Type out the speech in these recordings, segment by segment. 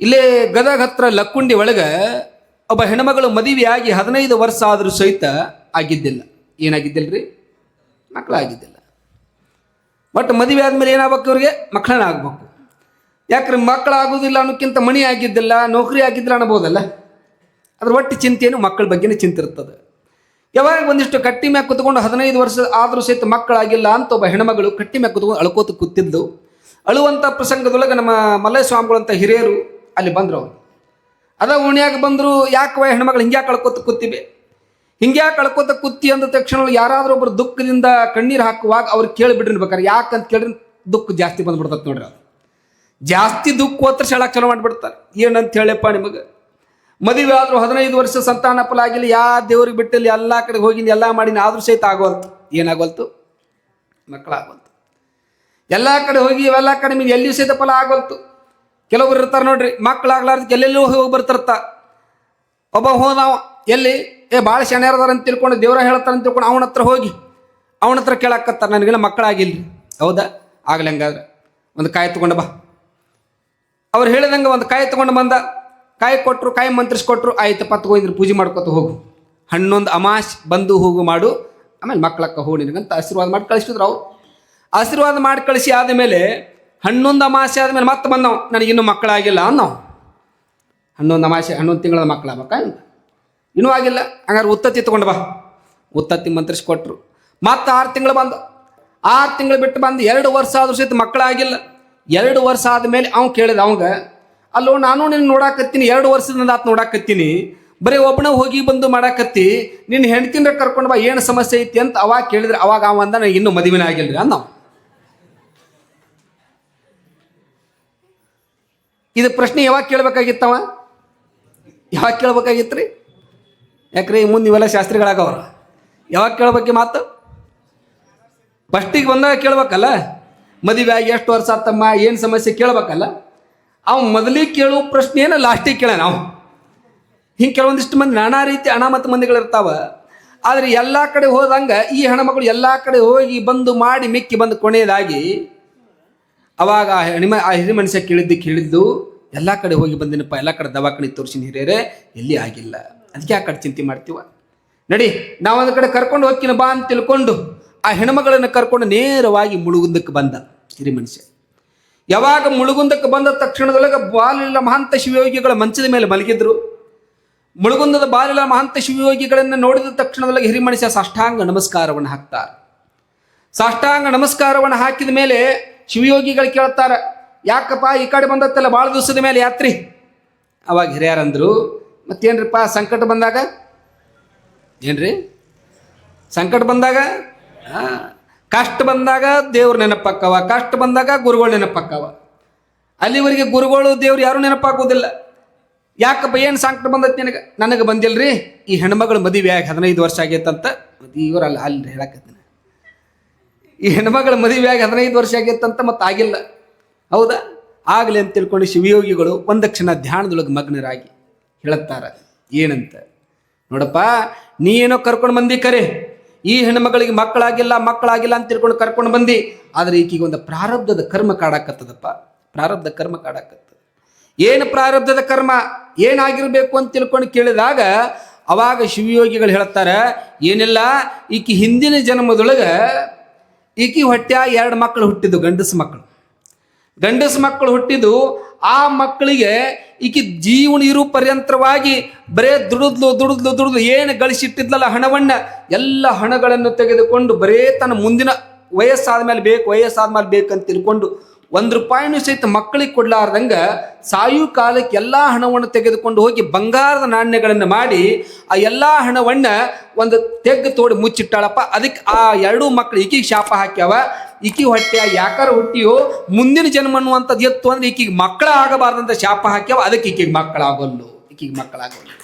ಇಲ್ಲೇ ಗದಗ ಹತ್ರ ಲಕ್ಕುಂಡಿ ಒಳಗೆ ಒಬ್ಬ ಹೆಣ್ಮಗಳು ಮದುವೆಯಾಗಿ ಹದಿನೈದು ವರ್ಷ ಆದರೂ ಸಹಿತ ಆಗಿದ್ದಿಲ್ಲ. ಏನಾಗಿದ್ದಿಲ್ರಿ? ಮಕ್ಕಳಾಗಿದ್ದಿಲ್ಲ. ಬಟ್ ಮದುವೆ ಆದಮೇಲೆ ಏನಾಗಬೇಕು ಇವ್ರಿಗೆ? ಮಕ್ಕಳನ್ನ ಆಗಬೇಕು. ಯಾಕ್ರೆ ಮಕ್ಕಳಾಗೋದಿಲ್ಲ ಅನ್ನೋಕ್ಕಿಂತ ಮಣಿ ಆಗಿದ್ದಿಲ್ಲ, ನೌಕರಿ ಆಗಿದ್ದಿಲ್ಲ ಅನ್ಬೋದಲ್ಲ? ಅದ್ರ ಒಟ್ಟು ಚಿಂತೆಯನ್ನು ಮಕ್ಕಳ ಬಗ್ಗೆನೇ ಚಿಂತೆ ಇರ್ತದೆ. ಯಾವಾಗ ಒಂದಿಷ್ಟು ಕಟ್ಟಿ ಮ್ಯಾಗ ಕುತ್ಕೊಂಡು ಹದಿನೈದು ವರ್ಷ ಆದರೂ ಸಹಿತ ಮಕ್ಕಳಾಗಿಲ್ಲ ಅಂತ ಒಬ್ಬ ಹೆಣ್ಮಗಳು ಕಟ್ಟಿ ಮ್ಯಾಗ ಕುತ್ಕೊಂಡು ಅಳ್ಕೋತ ಕೂತಿದ್ದು ಅಳುವಂಥ ಪ್ರಸಂಗದೊಳಗೆ ನಮ್ಮ ಮಲ್ಲಯ್ಯ ಸ್ವಾಮಿಗಳಂತ ಹಿರಿಯರು ಅಲ್ಲಿ ಬಂದರು ಅವರು. ಅದ ಉಣ್ಯಾಗ ಬಂದರು ಯಾಕವ ಹೆಣ್ಮಗಳು ಹಿಂಗ್ಯಾ ಕಳ್ಕೊತ ಕೂತಿವೆ? ಹಿಂಗ್ಯಾ ಕಳ್ಕೊತ ಕೂತಿ ಅಂದ ತಕ್ಷಣ ಯಾರಾದರೂ ಒಬ್ಬರು ದುಃಖದಿಂದ ಕಣ್ಣೀರು ಹಾಕುವಾಗ ಅವ್ರು ಕೇಳಿಬಿಡ್ರಿ ಬೇಕಾರೆ ಯಾಕಂತ ಕೇಳಿದ್ರೆ ದುಃಖ ಜಾಸ್ತಿ ಬಂದ್ಬಿಡ್ತದೆ ನೋಡ್ರಿ ಅದು. ಜಾಸ್ತಿ ದುಃಖ ಹೋತ್ರ ಶಳಕ್ ಚಲೋ ಮಾಡಿಬಿಡ್ತಾರೆ. ಏನಂತ ಹೇಳಪ್ಪ ನಿಮಗೆ? ಮದುವೆ ಆದರೂ ಹದಿನೈದು ವರ್ಷ ಸಂತಾನ ಫಲ ಆಗಿಲ್ಲ, ಯಾ ದೇವ್ರಿಗೆ ಬಿಟ್ಟಲ್ಲಿ, ಎಲ್ಲ ಕಡೆ ಹೋಗಿನಿ ಎಲ್ಲ ಮಾಡಿನಿ ಆದರೂ ಸಹಿತ ಆಗೋಲ್ತು. ಏನಾಗೋಲ್ತು? ಮಕ್ಕಳಾಗೋಲ್ತು. ಎಲ್ಲ ಕಡೆ ಹೋಗಿ ಇವೆಲ್ಲ ಕಡೆ ನಿಮಗೆ ಎಲ್ಲಿಯೂ ಸಹಿತ ಫಲ ಆಗೋಲ್ತು. ಕೆಲವೊಬ್ರು ಇರ್ತಾರೆ ನೋಡ್ರಿ ಮಕ್ಕಳಾಗ್ಲಾರ್ದಕ್ಕೆ ಎಲ್ಲೆಲ್ಲೂ ಹೋಗಿ ಬರ್ತಿರ್ತ ಒಬ್ಬ ಹೋದವ ಎಲ್ಲಿ, ಏ ಭಾಳ ಶನಿಯಾರದಾರ ಅಂತ ತಿಳ್ಕೊಂಡು, ದೇವ್ರ ಹೇಳ್ತಾರೆ ಅಂತ ತಿಳ್ಕೊಂಡು ಅವನ ಹತ್ರ ಹೋಗಿ, ಅವನ ಹತ್ರ ಕೇಳಾಕತ್ತಾರ, ನನಗೆಲ್ಲ ಮಕ್ಕಳಾಗಿಲ್ರಿ. ಹೌದಾ? ಆಗ್ಲಿ ಹಂಗಾದ್ರೆ, ಒಂದು ಕಾಯಿ ತಗೊಂಡು ಬಾ. ಅವ್ರು ಹೇಳಿದಂಗೆ ಒಂದು ಕಾಯಿ ತಗೊಂಡು ಬಂದ, ಕಾಯಿ ಕೊಟ್ಟರು ಕಾಯಿ ಮಂತ್ರಿಸ್ಕೊಟ್ರು, ಆಯ್ತಪ್ಪ ತಗೊಂಡ್ರು ಪೂಜೆ ಮಾಡ್ಕೊತ ಹೋಗು. ಹನ್ನೊಂದು ಅಮಾಶ್ ಬಂದು ಹೋಗು ಮಾಡು. ಆಮೇಲೆ ಮಕ್ಕಳಕ್ಕ ಹೋಗಿ ನಿನಗಂತ ಆಶೀರ್ವಾದ ಮಾಡಿ ಕಳಿಸಿದ್ರು ಅವ್ರು. ಆಶೀರ್ವಾದ ಮಾಡಿ ಕಳಿಸಿ ಆದಮೇಲೆ ಹನ್ನೊಂದು ಅಮಾಸೆ ಆದಮೇಲೆ ಮತ್ತೆ ಬಂದವ. ನನಗಿನ್ನೂ ಮಕ್ಕಳಾಗಿಲ್ಲ ಅನ್ನೋ ಹನ್ನೊಂದು ಅಮಾಸೆ, ಹನ್ನೊಂದು ತಿಂಗಳ ಮಕ್ಕಳಾಗಬೇಕಾ ಇನ್ನೂ ಆಗಿಲ್ಲ. ಹಂಗಾರೆ ಉತ್ತತ್ತಿ ತಗೊಂಡು ಬಾ. ಉತ್ತತ್ತಿ ಮಂತ್ರಿಸ್ಕೊಟ್ರು. ಮತ್ತೆ ಆರು ತಿಂಗಳು ಬಂದು. ಆರು ತಿಂಗಳು ಬಿಟ್ಟು ಬಂದು ಎರಡು ವರ್ಷ ಆದ್ರೂ ಸಹಿತ ಮಕ್ಕಳಾಗಿಲ್ಲ. ಎರಡು ವರ್ಷ ಆದಮೇಲೆ ಅವ್ನು ಕೇಳಿದ ಅವಂಗ, ಅಲ್ಲೋ, ನಾನು ನಿನ್ನ ನೋಡಾಕತ್ತೀನಿ. ಎರಡು ವರ್ಷದಿಂದ ಆತ ನೋಡಾಕತ್ತೀನಿ. ಬರೀ ಒಬ್ಬನ ಹೋಗಿ ಬಂದು ಮಾಡಾಕತ್ತಿ. ನಿನ್ನ ಹೆಂಡ್ತಿನ ಕರ್ಕೊಂಡು ಬಾ. ಏನು ಸಮಸ್ಯೆ ಐತಿ? ಅಂತ ಅವಾಗ ಕೇಳಿದ್ರೆ ಅವಾಗ ಅವ ಅಂದ ನನಗೆ ಇನ್ನೂ ಮದುವೆನೇ ರೀ ಅಂದ ಅವ. ಇದು ಪ್ರಶ್ನೆ ಯಾವಾಗ ಕೇಳಬೇಕಾಗಿತ್ತವ? ಯಾವಾಗ ಕೇಳಬೇಕಾಗಿತ್ತು ರೀ ಯಾಕ್ರಿ ಮುಂದೆ ಇವೆಲ್ಲ ಶಾಸ್ತ್ರಿಗಳಾಗವ್ರ? ಯಾವಾಗ ಕೇಳ್ಬೇಕು ಮಾತು? ಫಸ್ಟಿಗೆ ಬಂದಾಗ ಕೇಳ್ಬೇಕಲ್ಲ? ಮದುವೆ ಆಗಿ ಎಷ್ಟು ವರ್ಷ ಆತಮ್ಮ, ಏನು ಸಮಸ್ಯೆ ಕೇಳ್ಬೇಕಲ್ಲ? ಅವ ಮೊದಲಿಗೆ ಕೇಳೋ ಪ್ರಶ್ನೆಯನ್ನು ಲಾಸ್ಟಿಗೆ ಕೇಳ ನಾವು ಹಿಂಗೆ ಕೆಲವೊಂದಿಷ್ಟು ಮಂದಿ ನಾನಾ ರೀತಿ ಅನಾಮತ ಮಂದಿಗಳಿರ್ತಾವ. ಆದರೆ ಎಲ್ಲ ಕಡೆ ಹೋದಂಗೆ ಈ ಹೆಣ್ಮಕ್ಳು ಎಲ್ಲ ಕಡೆ ಹೋಗಿ ಬಂದು ಮಾಡಿ ಮಿಕ್ಕಿ ಬಂದು ಕೊನೆಯದಾಗಿ ಅವಾಗ ಆ ಹೆಣಿಮ ಆ ಹಿರಿ ಮನುಷ್ಯ ಕೇಳಿದ್ದು ಕೇಳಿದ್ದು, ಎಲ್ಲ ಕಡೆ ಹೋಗಿ ಬಂದಿನಪ್ಪ, ಎಲ್ಲ ಕಡೆ ದವಾಖಾನೆ ತೋರಿಸಿನ ಹಿರಿಯರೇ, ಎಲ್ಲಿ ಆಗಿಲ್ಲ. ಅದಕ್ಕೆ ಆ ಕಡೆ ಚಿಂತೆ ಮಾಡ್ತೀವ? ನಡಿ ನಾವು ಒಂದು ಕಡೆ ಕರ್ಕೊಂಡು ಹೋಗ್ತೀನಿ ಬಾ ಅಂತ ತಿಳ್ಕೊಂಡು, ಆ ಹೆಣ್ಮಗಳನ್ನು ಕರ್ಕೊಂಡು ನೇರವಾಗಿ ಮುಳುಗುಂದಕ್ಕೆ ಬಂದ ಹಿರಿ ಯಾವಾಗ ಮುಳುಗುಂದಕ್ಕೆ ಬಂದ ತಕ್ಷಣದೊಳಗೆ ಬಾಲಿಲ್ಲ ಮಹಾಂತ ಶಿವಯೋಗಿಗಳ ಮಂಚದ ಮೇಲೆ ಮಲಗಿದ್ರು. ಮುಳುಗುಂದದ ಬಾಲಿಲ ಮಹಾಂತ ಶಿವಯೋಗಿಗಳನ್ನು ನೋಡಿದ ತಕ್ಷಣದೊಳಗೆ ಹಿರಿ ಮನುಷ್ಯ ಸಾಷ್ಟಾಂಗ ನಮಸ್ಕಾರವನ್ನು ಹಾಕ್ತಾರೆ. ಸಾಷ್ಟಾಂಗ ನಮಸ್ಕಾರವನ್ನು ಹಾಕಿದ ಮೇಲೆ ಶಿವಯೋಗಿಗಳು ಕೇಳ್ತಾರೆ, ಯಾಕಪ್ಪ ಈ ಕಡೆ ಬಂದತ್ತಲ್ಲ, ಭಾಳ ದಿವಸದ ಮೇಲೆ ಯಾತ್ರಿ? ಅವಾಗ ಹಿರಿಯರಂದರು, ಮತ್ತೇನ್ರಿಪ್ಪ ಸಂಕಟ ಬಂದಾಗ? ಏನ್ರಿ? ಸಂಕಟ ಬಂದಾಗ? ಕಷ್ಟ ಬಂದಾಗ ದೇವ್ರ ನೆನಪಕ್ಕವ, ಕಷ್ಟ ಬಂದಾಗ ಗುರುಗಳು ನೆನಪಕ್ಕವ. ಅಲ್ಲಿವರೆಗೆ ಗುರುಗಳು ದೇವ್ರು ಯಾರು ನೆನಪಾಗೋದಿಲ್ಲ. ಯಾಕಪ್ಪ ಏನು ಸಂಕಟ ಬಂದೈತಿ ನಿನಗೆ? ನನಗೆ ಬಂದಿಲ್ರಿ, ಈ ಹೆಣ್ಮಗಳು ಮದುವೆ ಆಗಿ ಹದಿನೈದು ವರ್ಷ ಆಗೈತಂತ. ಇವರಲ್ಲ ಅಲ್ಲಿ ಹೇಳಕತ್ತೀನಿ. ಈ ಹೆಣ್ಮಗಳ ಮದುವೆಯಾಗಿ ಹದಿನೈದು ವರ್ಷ ಆಗಿತ್ತಂತ ಮತ್ತೆ ಆಗಿಲ್ಲ. ಹೌದಾ? ಆಗಲಿ ಅಂತ ತಿಳ್ಕೊಂಡು ಶಿವಯೋಗಿಗಳು ಒಂದು ಕ್ಷಣ ಧ್ಯಾನದೊಳಗೆ ಮಗ್ನರಾಗಿ ಹೇಳುತ್ತಾರ, ಏನಂತ? ನೋಡಪ್ಪ ನೀ ಏನೋ ಕರ್ಕೊಂಡು ಬಂದಿ ಕರೆ. ಈ ಹೆಣ್ಮಗಳಿಗೆ ಮಕ್ಕಳಾಗಿಲ್ಲ ಮಕ್ಕಳಾಗಿಲ್ಲ ಅಂತ ತಿಳ್ಕೊಂಡು ಕರ್ಕೊಂಡು ಬಂದಿ. ಆದರೆ ಈಕೀಗ ಒಂದು ಪ್ರಾರಬ್ಧದ ಕರ್ಮ ಕಾಡಾಕತ್ತದಪ್ಪ. ಪ್ರಾರಬ್ಧ ಕರ್ಮ ಕಾಡಾಕತ್ತ. ಏನು ಪ್ರಾರಬ್ಧದ ಕರ್ಮ? ಏನಾಗಿರ್ಬೇಕು ಅಂತ ತಿಳ್ಕೊಂಡು ಕೇಳಿದಾಗ ಅವಾಗ ಶಿವಯೋಗಿಗಳು ಹೇಳ್ತಾರೆ ಏನಿಲ್ಲ, ಈಕಿ ಹಿಂದಿನ ಜನ್ಮದೊಳಗೆ ಈಕಿ ಹೊಟ್ಟೆ ಎರಡು ಮಕ್ಕಳು ಹುಟ್ಟಿದ್ದು, ಗಂಡಸು ಮಕ್ಕಳು ಗಂಡಸು ಮಕ್ಕಳು ಹುಟ್ಟಿದ್ದು, ಆ ಮಕ್ಕಳಿಗೆ ಈಕಿ ಜೀವನ ಇರು ಪರ್ಯಂತರವಾಗಿ ಬರೇ ದುಡಿದ್ಲು ದುಡಿದ್ಲು ದುಡಿದ್ಲು, ಏನು ಗಳಿಸಿಟ್ಟಿದ್ಲಲ್ಲ ಹಣವನ್ನು, ಎಲ್ಲ ಹಣಗಳನ್ನು ತೆಗೆದುಕೊಂಡು ಬರೇ ತನ್ನ ಮುಂದಿನ ವಯಸ್ಸಾದ ಮೇಲೆ ಬೇಕು ವಯಸ್ಸಾದ ಮೇಲೆ ಬೇಕಂತ ತಿಳ್ಕೊಂಡು ಒಂದು ರೂಪಾಯಿನೂ ಸಹಿತ ಮಕ್ಕಳಿಗೆ ಕೊಡಲಾರ್ದಂಗೆ ಸಾಯು ಕಾಲಕ್ಕೆ ಎಲ್ಲ ಹಣವನ್ನು ತೆಗೆದುಕೊಂಡು ಹೋಗಿ ಬಂಗಾರದ ನಾಣ್ಯಗಳನ್ನು ಮಾಡಿ ಆ ಎಲ್ಲ ಹಣವನ್ನು ಒಂದು ತೆಗ್ಗು ತೋಡಿ ಮುಚ್ಚಿಟ್ಟಾಳಪ್ಪ. ಅದಕ್ಕೆ ಆ ಎರಡೂ ಮಕ್ಕಳು ಈಕಿಗೆ ಶಾಪ ಹಾಕ್ಯಾವ. ಈಕಿ ಹೊಟ್ಟೆ ಯಾಕಾರ ಹುಟ್ಟಿಯೋ ಮುಂದಿನ ಜನ್ಮ ಅನ್ನುವಂಥದ್ದು ಎತ್ತು ಅಂದ್ರೆ ಈಕಿಗೆ ಮಕ್ಕಳ ಆಗಬಾರ್ದಂತ ಶಾಪ ಹಾಕ್ಯಾವ. ಅದಕ್ಕೆ ಈಕಿಗೆ ಮಕ್ಕಳಾಗೋಲ್ಲು. ಈಕಿಗೆ ಮಕ್ಕಳಾಗೋಲ್ಲು.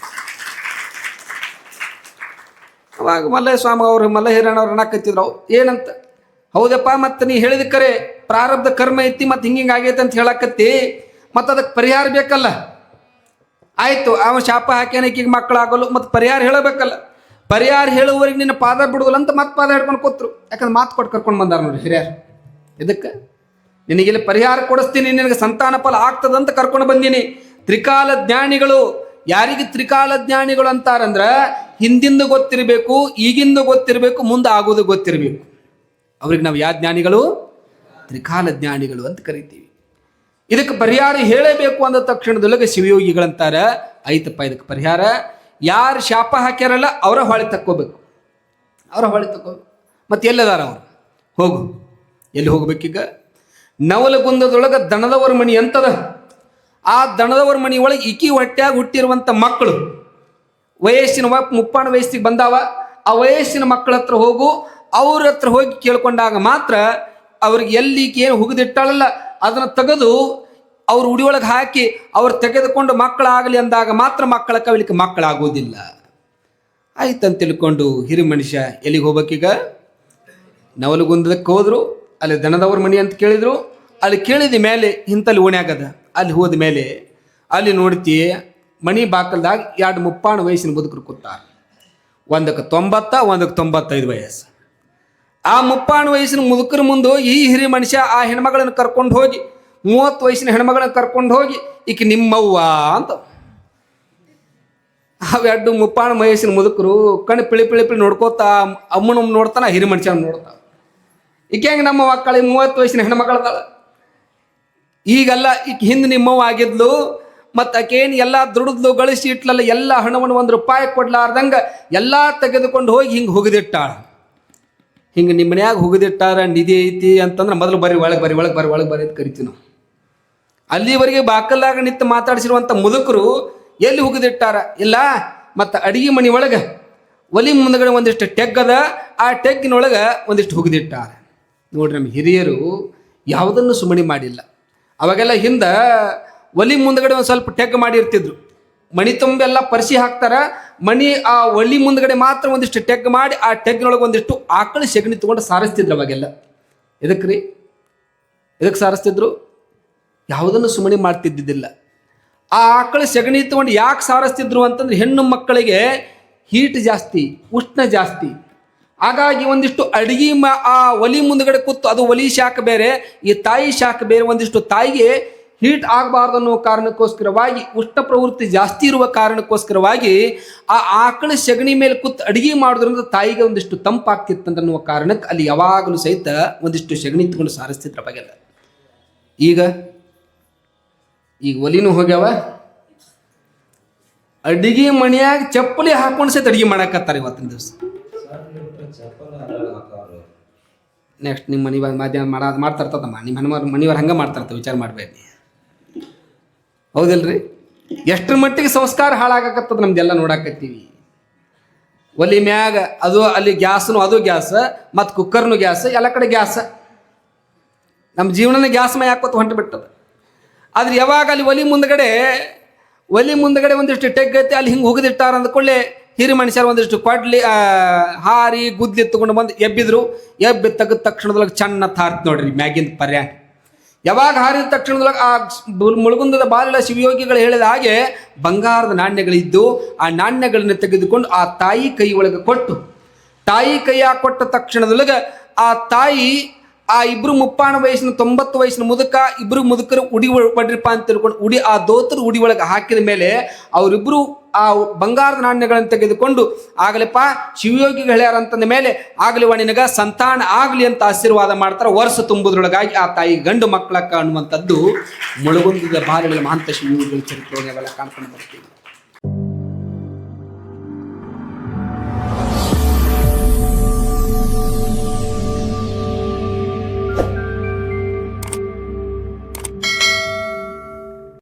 ಅವಾಗ ಮಲ್ಲಯ್ಯ ಸ್ವಾಮಿ ಅವರು ಮಲ್ಲ ಹಿರಣ್ಣವ್ರು ಅನ್ನಕತ್ತಿದ್ರು ಏನಂತ? ಹೌದಪ್ಪ, ಮತ್ತೆ ನೀ ಹೇಳಿದ ಕರೆ ಪ್ರಾರಬ್ಧ ಕರ್ಮ ಐತಿ ಮತ್ತೆ ಹಿಂಗೆ ಆಗೈತೆ ಅಂತ ಹೇಳಕತ್ತಿ. ಮತ್ತೆ ಅದಕ್ಕೆ ಪರಿಹಾರ ಬೇಕಲ್ಲ? ಆಯ್ತು ಅವನು ಶಾಪ ಹಾಕ್ಯಾನ ಮಕ್ಕಳು ಮಕ್ಕಳಾಗಲು, ಮತ್ತೆ ಪರಿಹಾರ ಹೇಳಬೇಕಲ್ಲ? ಪರಿಹಾರ ಹೇಳುವವರೆಗೆ ನಿನ್ನ ಪಾದ ಬಿಡುವಲ್ಲ ಅಂತ ಮತ್ತೆ ಪಾದ ಹಿಡ್ಕೊಂಡು ಕೂತ್ರು. ಯಾಕಂದ್ರೆ ಮಾತು ಕೊಟ್ಟು ಕರ್ಕೊಂಡು ಬಂದಾರ ನೋಡಿ ಹಿರಿಯರು. ಇದಕ್ಕೆ ನಿನಗಿಲ್ಲಿ ಪರಿಹಾರ ಕೊಡಿಸ್ತೀನಿ, ನಿನಗೆ ಸಂತಾನ ಫಲ ಆಗ್ತದಂತ ಕರ್ಕೊಂಡು ಬಂದೀನಿ. ತ್ರಿಕಾಲ ಜ್ಞಾನಿಗಳು, ಯಾರಿಗೆ ತ್ರಿಕಾಲ ಜ್ಞಾನಿಗಳು ಅಂತಾರಂದ್ರ, ಹಿಂದಿಂದ ಗೊತ್ತಿರಬೇಕು, ಈಗಿಂದ ಗೊತ್ತಿರಬೇಕು, ಮುಂದೆ ಆಗೋದು ಗೊತ್ತಿರಬೇಕು. ಅವ್ರಿಗೆ ನಾವು ಯಾವ ಜ್ಞಾನಿಗಳು? ತ್ರಿಕಾಲ ಜ್ಞಾನಿಗಳು ಅಂತ ಕರಿತೀವಿ. ಇದಕ್ಕೆ ಪರಿಹಾರ ಹೇಳಬೇಕು ಅಂದ ತಕ್ಷಣದೊಳಗೆ ಶಿವಯೋಗಿಗಳಂತಾರೆ. ಐತಪ್ಪ ಇದಕ್ಕೆ ಪರಿಹಾರ. ಯಾರು ಶಾಪ ಹಾಕ್ಯಾರಲ್ಲ, ಅವರ ಹೊಳೆ ತಕ್ಕೋಬೇಕು. ಅವರ ಹೊಳೆ ತಕ್ಕೋಬೇಕು. ಮತ್ತೆ ಎಲ್ಲದಾರ ಅವರು? ಹೋಗು. ಎಲ್ಲಿ ಹೋಗ್ಬೇಕೀಗ? ನವಲಗುಂದದೊಳಗೆ ದಣದವರ ಮಣಿ ಅಂತದ ಆ ದಣದವರ ಮಣಿ ಒಳಗೆ ಇಕಿ ಹೊಟ್ಟ್ಯಾಗ ಹುಟ್ಟಿರುವಂಥ ಮಕ್ಕಳು. ವಯಸ್ಸಿನ ಮುಪ್ಪಾಣ ವಯಸ್ಸಿಗೆ ಬಂದಾವ. ಆ ವಯಸ್ಸಿನ ಮಕ್ಕಳ ಹತ್ರ ಹೋಗು. ಅವ್ರ ಹತ್ರ ಹೋಗಿ ಕೇಳ್ಕೊಂಡಾಗ ಮಾತ್ರ ಅವ್ರಿಗೆ ಎಲ್ಲಿ ಏನು ಹುಗಿದಿಟ್ಟಾಳಲ್ಲ, ಅದನ್ನು ತೆಗೆದು ಅವ್ರ ಉಡಿ ಒಳಗೆ ಹಾಕಿ ಅವ್ರು ತೆಗೆದುಕೊಂಡು ಮಕ್ಕಳಾಗಲಿ ಅಂದಾಗ ಮಾತ್ರ ಮಕ್ಕಳ ಕವಿಲಿಕ್ಕೆ ಮಕ್ಕಳಾಗುವುದಿಲ್ಲ ಆಯ್ತಂತ ತಿಳ್ಕೊಂಡು ಹಿರಿ ಮನುಷ್ಯ ಎಲ್ಲಿಗೆ ಹೋಗ್ಬೇಕೀಗ? ನವಲಗುಂದಕ್ಕೆ ಹೋದರು, ಅಲ್ಲಿ ದನದವ್ರ ಮನೆ ಅಂತ ಕೇಳಿದರು. ಅಲ್ಲಿ ಕೇಳಿದ ಮೇಲೆ ಇಂತಲ್ಲಿ ಓಣ್ಯಾಗದ ಅಲ್ಲಿ ಹೋದ ಮೇಲೆ ಅಲ್ಲಿ ನೋಡ್ತಿ ಮಣಿ ಬಾಕಲ್ದಾಗ ಎರಡು ಮುಪ್ಪಾಣ ವಯಸ್ಸಿನ ಬದುಕರು ಕೂತಾರ. ಒಂದಕ್ಕೆ ತೊಂಬತ್ತ, ಒಂದಕ್ಕೆ ತೊಂಬತ್ತೈದು ವಯಸ್ಸು. ಆ ಮುಪ್ಪಾಣ ವಯಸ್ಸಿನ ಮುದುಕರ ಮುಂದೆ ಈ ಹಿರಿ ಮನುಷ್ಯ ಆ ಹೆಣ್ಮಗಳನ್ನು ಕರ್ಕೊಂಡು ಹೋಗಿ, ಮೂವತ್ತು ವಯಸ್ಸಿನ ಹೆಣ್ಮಗಳನ್ನ ಕರ್ಕೊಂಡು ಹೋಗಿ, ಈಕೆ ನಿಮ್ಮವ್ವ ಅಂತ. ಅವೆರಡು ಮುಪ್ಪಾಣ ವಯಸ್ಸಿನ ಮುದುಕರು ಕಣ್ಣು ಪಿಳಿ ಪಿಳಿ ಪಿಳಿ ನೋಡ್ಕೋತಾ, ಅಮ್ಮನ ನೋಡ್ತಾನ ಹಿರಿ ಮನುಷ್ಯನ ನೋಡ್ತಾ ಈಕೆ ಹೆಂಗೆ ನಮ್ಮ ಮಕ್ಕಳಿಗೆ ಮೂವತ್ತು ವಯಸ್ಸಿನ ಹೆಣ್ಮಗಳದಾಳ. ಈಗೆಲ್ಲ ಈಕೆ ಹಿಂದೆ ನಿಮ್ಮವ್ವ ಆಗಿದ್ಲು, ಮತ್ತು ಆಕೇನು ಎಲ್ಲ ದುಡಿದ್ಲು ಗಳಿಸಿ ಇಟ್ಲಲ್ಲ, ಎಲ್ಲ ಹಣವನ್ನು ಒಂದು ರೂಪಾಯಿ ಕೊಡ್ಲಾರ್ದಂಗೆ ಎಲ್ಲ ತೆಗೆದುಕೊಂಡು ಹೋಗಿ ಹಿಂಗೆ ಹುಗಿದಿಟ್ಟಾಳ. ಹಿಂಗೆ ನಿಮ್ಮ ಮನ್ಯಾಗ ಹುಗಿದಿಟ್ಟಾರ ನಿಧಿ ಐತಿ ಅಂತಂದ್ರೆ ಮೊದಲು ಬರೀ ಒಳಗೆ ಬರೀ ಒಳಗೆ ಬರೀ ಒಳಗೆ ಬರೀ ಅಂತ ಕರಿತೀವಿ ನಾವು. ಅಲ್ಲಿವರೆಗೆ ಬಾಕಲ್ಲಾಗ ನಿಂತು ಮಾತಾಡಿಸಿರುವಂಥ ಮುದುಕರು ಎಲ್ಲಿ ಹುಗಿದಿಟ್ಟಾರ? ಇಲ್ಲ, ಮತ್ತು ಅಡಿಗೆ ಮನೆ ಒಳಗೆ. ಒಲಿ ಮುಂದಗಡೆ ಒಂದಿಷ್ಟು ಟೆಗ್ಗದ ಆ ಟೆಗ್ಗಿನೊಳಗೆ ಒಂದಿಷ್ಟು ಹುಗಿದಿಟ್ಟಾರ. ನೋಡ್ರಿ ನಮ್ಮ ಹಿರಿಯರು ಯಾವುದನ್ನು ಸುಮಣಿ ಮಾಡಿಲ್ಲ. ಅವಾಗೆಲ್ಲ ಹಿಂದೆ ಒಲಿ ಮುಂದಗಡೆ ಒಂದು ಸ್ವಲ್ಪ ಟೆಗ್ ಮಾಡಿರ್ತಿದ್ರು. ಮಣಿ ತುಂಬೆಲ್ಲ ಪರಿಸಿ ಹಾಕ್ತಾರ. ಮಣಿ ಆ ಒಳ್ಳಿ ಮುಂದ್ಗಡೆ ಮಾತ್ರ ಒಂದಿಷ್ಟು ಟೆಗ್ ಮಾಡಿ ಆ ಟೆಗ್ನೊಳಗೆ ಒಂದಿಷ್ಟು ಆಕಳ ಸೆಗಣಿ ತಗೊಂಡು ಸಾರಿಸ್ತಿದ್ರು ಅವಾಗೆಲ್ಲ. ಇದಕ್ಕೆ ರೀ ಇದಕ್ಕೆ ಸಾರಿಸ್ತಿದ್ರು? ಯಾವುದನ್ನು ಸುಮ್ಮನೆ ಮಾಡ್ತಿದ್ದಿದ್ದಿಲ್ಲ. ಆ ಆಕಳ ಸೆಗಣಿ ತಗೊಂಡು ಯಾಕೆ ಸಾರಿಸ್ತಿದ್ರು ಅಂತಂದ್ರೆ ಹೆಣ್ಣು ಮಕ್ಕಳಿಗೆ ಹೀಟ್ ಜಾಸ್ತಿ, ಉಷ್ಣ ಜಾಸ್ತಿ. ಹಾಗಾಗಿ ಒಂದಿಷ್ಟು ಅಡಿಗೆ ಆ ಒಲಿ ಮುಂದ್ಗಡೆ ಕೂತು ಅದು ಒಲಿ ಶಾಖ ಬೇರೆ, ಈ ತಾಯಿ ಶಾಖ ಬೇರೆ ಒಂದಿಷ್ಟು ತಾಯಿಗೆ ಹೀಟ್ ಆಗಬಾರ್ದು ಅನ್ನೋ ಕಾರಣಕ್ಕೋಸ್ಕರವಾಗಿ ಉಷ್ಣ ಪ್ರವೃತ್ತಿ ಜಾಸ್ತಿ ಇರುವ ಕಾರಣಕ್ಕೋಸ್ಕರವಾಗಿ ಆ ಆಕಳ ಸಗಣಿ ಮೇಲೆ ಕೂತು ಅಡಿಗೆ ಮಾಡೋದ್ರಿಂದ ತಾಯಿಗೆ ಒಂದಿಷ್ಟು ತಂಪಾಗ್ತಿತ್ತು ಅನ್ನುವ ಕಾರಣಕ್ಕೆ ಅಲ್ಲಿ ಯಾವಾಗಲೂ ಸಹಿತ ಒಂದಿಷ್ಟು ಸಗಣಿ ತಗೊಂಡು ಸಾರಿಸ್ತಿದ್ರ ಬಗೆಲ್ಲ ಈಗ ಈಗ ಒಲಿನೂ ಹೋಗ್ಯಾವ. ಅಡಿಗೆ ಮಣಿಯಾಗ ಚಪ್ಪಲಿ ಹಾಕೊಂಡು ಸಹಿತ ಅಡಿಗೆ ಮಾಡಕತ್ತಾರೆ ಇವತ್ತಿನ ದಿವಸ. ನೆಕ್ಸ್ಟ್ ನಿಮ್ಮ ಮನೆ ಮಾಧ್ಯಮ ಮಾಡ ಮಾಡ್ತಾರ್ತದಮ್ಮ. ನಿಮ್ಮ ಹನುಮಾರ್ ಮನೆಯವ್ರು ಹಂಗೆ ಮಾಡ್ತಾರ್ತ, ವಿಚಾರ ಮಾಡಬೇಡಿ. ಹೌದಿಲ್ರಿ? ಎಷ್ಟರ ಮಟ್ಟಿಗೆ ಸಂಸ್ಕಾರ ಹಾಳಾಗಕತ್ತದ ನಮ್ದೆಲ್ಲ ನೋಡಾಕತ್ತೀವಿ. ಒಲಿ ಮ್ಯಾಗ ಅದು ಅಲ್ಲಿ ಗ್ಯಾಸ್ನು ಅದು ಗ್ಯಾಸ್, ಮತ್ತು ಕುಕ್ಕರ್ನು ಗ್ಯಾಸ್, ಎಲ್ಲ ಕಡೆ ಗ್ಯಾಸ್. ನಮ್ಮ ಜೀವನನೇ ಗ್ಯಾಸ್ ಮಯ ಹಾಕೋತ ಹೊಂಟು ಬಿಟ್ಟದ. ಆದ್ರೆ ಯಾವಾಗ ಅಲ್ಲಿ ಒಲಿ ಮುಂದ್ಗಡೆ ಒಲಿ ಮುಂದ್ಗಡೆ ಒಂದಿಷ್ಟು ಟೆಗ್ ಐತಿ, ಅಲ್ಲಿ ಹಿಂಗೆ ಹೋಗದಿಟ್ಟಾರ ಅಂದ್ಕೊಳ್ಳೆ ಹಿರಿ ಮನುಷ್ಯರು ಒಂದಿಷ್ಟು ಕೊಡ್ಲಿ ಹಾರಿ ಗುದ್ಲಿ ತಗೊಂಡು ಬಂದು ಎಬ್ಬಿದ್ರು. ಎಬ್ಬಿ ತೆಗೆದ ತಕ್ಷಣದೊಳಗೆ ಚೆನ್ನ ತಾರ್ತ್ ನೋಡ್ರಿ ಮ್ಯಾಗಿಂದ ಪರ್ಯಾಯ ಯಾವಾಗ ಹಾರಿದ ತಕ್ಷಣದೊಳಗೆ ಆ ಮುಳುಗುಂದದ ಬಾಲಿಲ ಶಿವಯೋಗಿಗಳು ಹೇಳಿದ ಹಾಗೆ ಬಂಗಾರದ ನಾಣ್ಯಗಳಿದ್ದು ಆ ನಾಣ್ಯಗಳನ್ನು ತೆಗೆದುಕೊಂಡು ಆ ತಾಯಿ ಕೈ ಒಳಗೆ ಕೊಟ್ಟು, ತಾಯಿ ಕೈಯ ಕೊಟ್ಟ ತಕ್ಷಣದೊಳಗೆ ಆ ತಾಯಿ ಆ ಇಬ್ರು ಮುಪ್ಪಾಣ ವಯಸ್ಸಿನ ತೊಂಬತ್ತು ವಯಸ್ಸಿನ ಮುದುಕ, ಇಬ್ರು ಮುದುಕರು ಉಡಿ ಬಡ್ರಿಪ್ಪ ಅಂತ ತಿಳ್ಕೊಂಡು ಉಡಿ ಆ ದೋತರು ಉಡಿ ಒಳಗೆ ಹಾಕಿದ ಮೇಲೆ ಅವರಿಬ್ರು ಆ ಬಂಗಾರದ ನಾಣ್ಯಗಳನ್ನು ತೆಗೆದುಕೊಂಡು ಆಗಲಿಪ್ಪ, ಶಿವಯೋಗಿಗಳು ಹೇಳ್ಯಾರ ಅಂತಂದ ಮೇಲೆ ಆಗಲಿ ವಣಿನಗ ಸಂತಾನ ಆಗಲಿ ಅಂತ ಆಶೀರ್ವಾದ ಮಾಡ್ತಾರೆ, ವರ್ಷ ತುಂಬುದ್ರೊಳಗಾಗಿ ಆ ತಾಯಿ ಗಂಡು ಮಕ್ಕಳ ಕಾಣುವಂಥದ್ದು ಮುಳುಗುಂದದ ಬಾಲ್ಯಗಳ ಮಹಂತ ಶಿವಯೋಗಿಗಳ ಚರಿತ್ರೆ ಕಾಣ್ಕೊಂಡು ಬರ್ತೀವಿ.